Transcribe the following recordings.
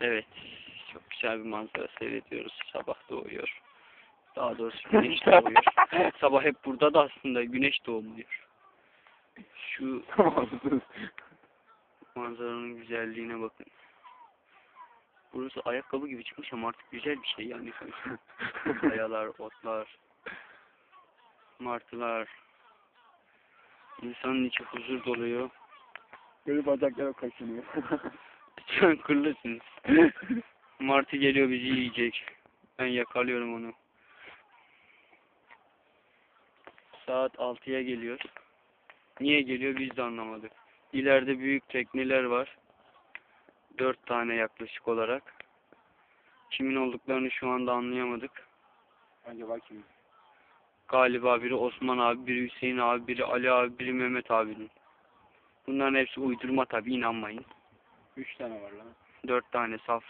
Evet. Çok güzel bir manzara seyrediyoruz. Sabah doğuyor. Daha doğrusu güneş doğuyor. Sabah hep burada da aslında güneş doğmuyor. Şu manzaranın güzelliğine bakın. Burası ayakkabı gibi çıkmış ama artık güzel bir şey yani. Kayalar, otlar, martılar. İnsanın içi huzur doluyor. Böyle bacaklara kaşınıyor. Sen kırlısın. Martı geliyor bizi yiyecek. Ben yakalıyorum onu. Saat 6'ya geliyor. Niye geliyor biz de anlamadık. İleride büyük tekneler var. Dört tane yaklaşık olarak. Kimin olduklarını şu anda anlayamadık. Acaba kim? Galiba biri Osman abi, biri Hüseyin abi, biri Ali abi, biri Mehmet abinin. Bunların hepsi uydurma tabi inanmayın. Üç tane var lan. Dört tane saf.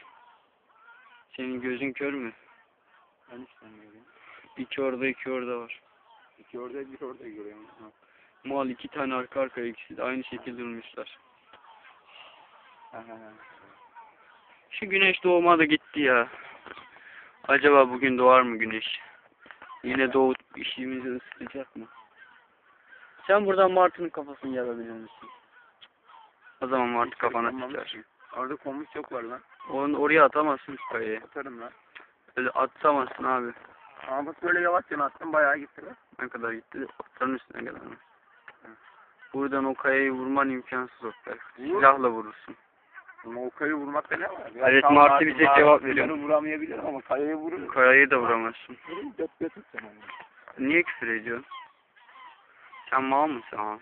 Senin gözün kör mü? Ben üç tane görüyorum. İki orada iki orada var. İki orada bir orada görüyorum. Ha. Mal iki tane arka arkaya ikisi de aynı şekilde durmuşlar. Ha, ha, ha. Şu güneş doğmadı gitti ya. Acaba bugün doğar mı güneş? Yine doğup işimizi ısıtacak mı? Sen buradan Martı'nın kafasını yarabilir misin? O zaman Martı Hiç kafana sıçar. Orada komik çok var lan. Onu oraya atamazsın kayayı. Atarım lan. Öyle atamazsın abi. Ama bak böyle yavaşça attım bayağı gitti lan. Ne kadar gitti? Otların üstüne kadar mı? Buradan o kayayı vurman imkansız Oktay. Silahla vurursun. Ama o kayayı vurmakta ne var? Evet, tam Martı Martı- bize Martı cevap veriyor. vuramayabilir ama kayayı vurur. Kayayı da vuramazsın. Vurur göt göt atacağım onu. Niye küfür ediyorsun? Sen mal mısın ha?